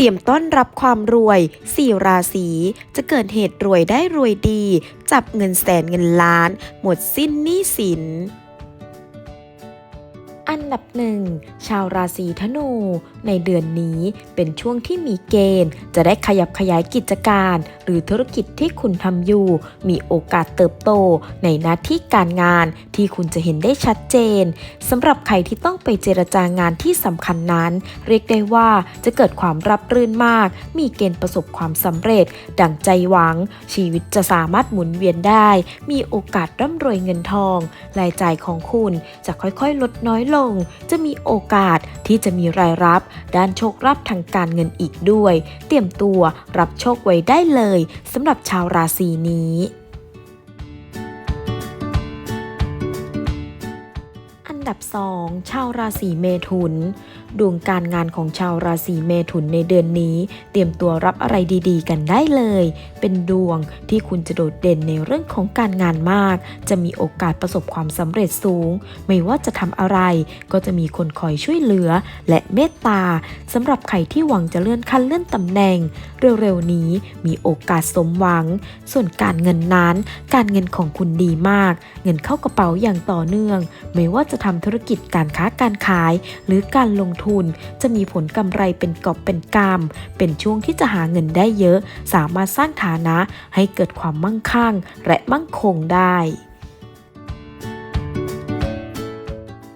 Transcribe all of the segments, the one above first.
เตรียมต้อนรับความรวยสี่ราศีจะเกิดเหตุรวยได้รวยดี จับเงินแสนเงินล้าน หมดสิ้นหนี้สิน อันดับหนึ่งชาวราศีธนู ในเดือนนี้เป็นช่วงที่มีเกณฑ์ จะได้ขยับขยายกิจการ หรือธุรกิจที่คุณทำอยู่ มีโอกาสเติบโต ในหน้าที่การงานที่คุณจะเห็นได้ชัดเจนสำหรับใครที่ต้องไปเจรจางานที่สำคัญนั้น เรียกได้ว่าจะเกิดความรับรื่นมาก มีเกณฑ์ประสบความสำเร็จ ดังใจหวัง ชีวิตจะสามารถหมุนเวียนได้ มีโอกาสร่ำรวยเงินทองรายจ่ายของคุณจะค่อยๆ ลดน้อยลงจะมีโอกาสที่จะมีรายรับ ด้านโชคลาภทางการเงินอีกด้วย เตรียมตัวรับโชคไว้ได้เลยสำหรับชาวราศีนี้ บ 2 ชาวราศีเมถุน ดวงการงานของชาวราศีเมถุนในเดือนนี้ เตรียมตัวรับอะไรดีๆ กันได้เลย เป็นดวงที่คุณจะโดดเด่นในเรื่องของการงานมาก จะมีโอกาสประสบความสำเร็จสูง ไม่ว่าจะทำอะไร ก็จะมีคนคอยช่วยเหลือ และเมตตาสำหรับใครที่หวังจะเลื่อนขั้นเลื่อนตำแหน่ง เร็วๆนี้มีโอกาสสมหวัง ส่วนการเงินนั้น การเงินของคุณดีมาก เงินเข้ากระเป๋าอย่างต่อเนื่อง ไม่ว่าจะทำธุรกิจการค้าการขาย หรือการลงทุน จะมีผลกำไรเป็นกอบเป็นกำเป็นช่วงที่จะหาเงินได้เยอะ สามารถสร้างฐานะให้เกิดความมั่งคั่ง และมั่งคงได้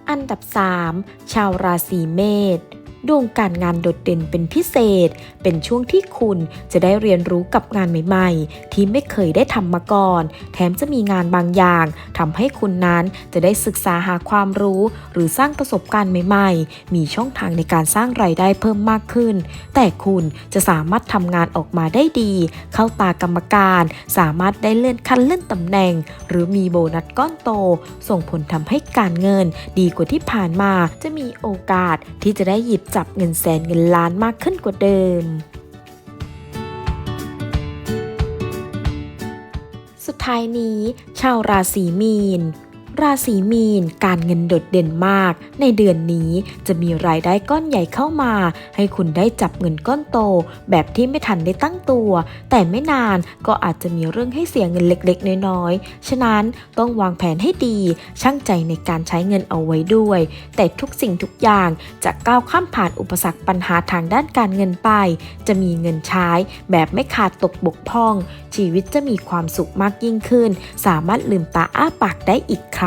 อันดับ 3 ชาวราศีเมษ ดวงการงานโดดเด่นเป็นพิเศษ เป็นช่วงที่คุณจะได้เรียนรู้กับงานใหม่ ๆ ที่ไม่เคยได้ทำมาก่อน แถมจะมีงานบางอย่างทำให้คุณนั้นจะได้ศึกษาหาความรู้ หรือสร้างประสบการณ์ใหม่ ๆ มีช่องทางในการสร้างรายได้เพิ่มมากขึ้น แต่คุณจะสามารถทำงานออกมาได้ดี เข้าตากรรมการ สามารถได้เลื่อนขั้นเลื่อนตำแหน่ง หรือมีโบนัสก้อนโต ส่งผลทำให้การเงิน ดีกว่าที่ผ่านมาจะมีโอกาสที่จะได้หยิบจับเงินแสนเงินล้านมากขึ้นกว่าเดิม สุดท้ายนี้ ชาวราศีมีน ราศีมีน การเงินโดดเด่นมาก ในเดือนนี้จะมีรายได้ก้อนใหญ่เข้ามา ให้คุณได้จับเงินก้อนโต แบบที่ไม่ทันได้ตั้งตัว แต่ไม่นานก็อาจจะมีเรื่องให้เสียเงินเล็กๆ น้อยๆ ฉะนั้นต้องวางแผนให้ดีช่างใจในการใช้เงินเอาไว้ด้วย แต่ทุกสิ่งทุกอย่างจะก้าวข้ามผ่านอุปสรรคปัญหาทางด้านการเงินไป จะมีเงินใช้แบบไม่ขาดตกบกพร่อง ชีวิตจะมีความสุขมากยิ่งขึ้น สามารถลืมตาอ้าปากได้อีกคร